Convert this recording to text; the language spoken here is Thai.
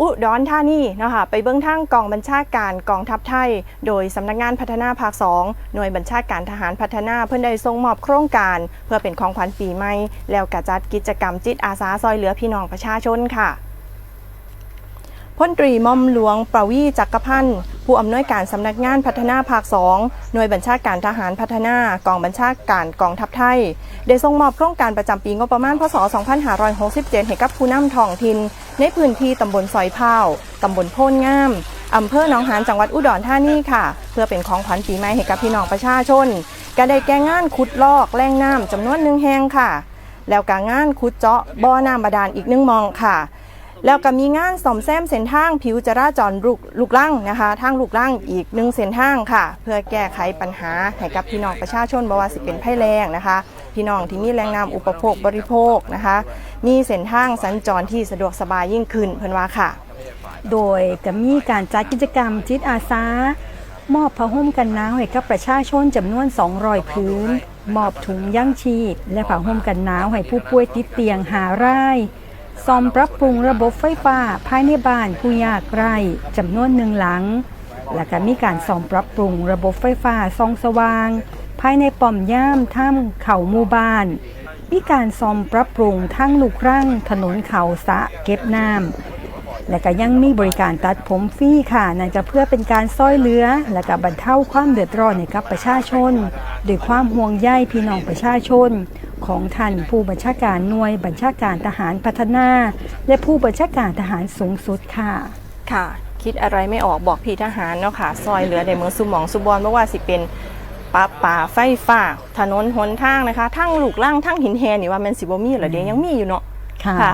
อุดรธานีนะคะไปเบื้องทางกองบัญชาการกองทัพไทย โดยสำนักงานพัฒนาภาคสองหน่วยบัญชาการทหารพัฒนาเพื่อได้ทรงมอบโครงการ เพื่อเป็นของขวัญปีใหม่ แล้วกระจัดกิจกรรมจิตอาสาซอยเหลือพี่น้องประชาชนค่ะพลตรีมอมหลวงประวีจักรพันธ์ ผู้อำนวยการสำนักงานพัฒนาภาค 2 หน่วยบัญชาการทหารพัฒนากองบัญชาการกองทัพไทย ได้ส่งมอบโครงการประจำปีงบประมาณพศ 2567 ให้กับผู้นำท้องถิ่นในพื้นที่ตำบลซอยเผาตำบลโพนงามอำเภอหนองหานจังหวัดอุดรธานีค่ะ เพื่อเป็นของขวัญปีใหม่ให้กับพี่น้องประชาชนก็ได้แก่งานขุดลอกแร่งน้ำจำนวนหนึ่งแห่งค่ะ แล้วก็งานขุดเจาะบ่อน้ำบาดาลอีกหนึ่งมองค่ะ แล้วก็มีงานซ่อมแซมเส้นทางผิวจราจรลูกลูกลังนะคะทางลูกลังอีกหนึ่งเส้นทางค่ะ เพื่อแก้ไขปัญหาให้กับพี่น้องประชาชนบว่าสิเป็นภัยแรงนะคะ พี่น้องที่มีแรงน้ำอุปโภคบริโภคนะคะ มีเส้นทางสัญจรที่สะดวกสบายยิ่งขึ้นเพิ่นว่าค่ะ โดยจะมีการจัดกิจกรรมจิตอาสามอบผ้าห่มกันหนาวให้กับประชาชนจำนวน 200 พื้น มอบถุงยั่งชีพ และผ้าห่มกันหนาวให้ผู้ป่วยติดเตียงหาราย ซ่อมปรับปรุงระบบไฟฟ้าภายในบ้านผู้ยากไร้จำนวนหนึ่งหลัง และก็มีการซ่อมปรับปรุงระบบไฟฟ้าส่องสว่าง ภายในป้อมย่ามถ้ำเขาหมู่บ้าน มีการซ่อมปรับปรุงทั้งลูกรังถนนเขาสะเก็บน้ำและก็ยังมีบริการตัดผมฟรีค่ะนั่นก็เพื่อเป็นการซ้อยเหลือ และก็บรรเทาความเดือดร้อนให้กับประชาชนด้วยความห่วงใยพี่น้องประชาชน ของท่านผู้บัญชาการหน่วยบัญชาการทหารพัฒนา และผู้บัญชาการทหารสูงสุดค่ะ ค่ะ คิดอะไรไม่ออกบอกพี่ทหารเนาะค่ะ ซอยเหลือในเมืองสุหมองสุบอนเพราะว่าสิเป็นป่าป่าไฟฟ้าถนนหนทางนะคะ ทั้งลูกล่างทั้งหินแฮนี่ว่าแมันสิบ่มีเหรอเดียวยังมีอยู่เนาะค่ะค่ะ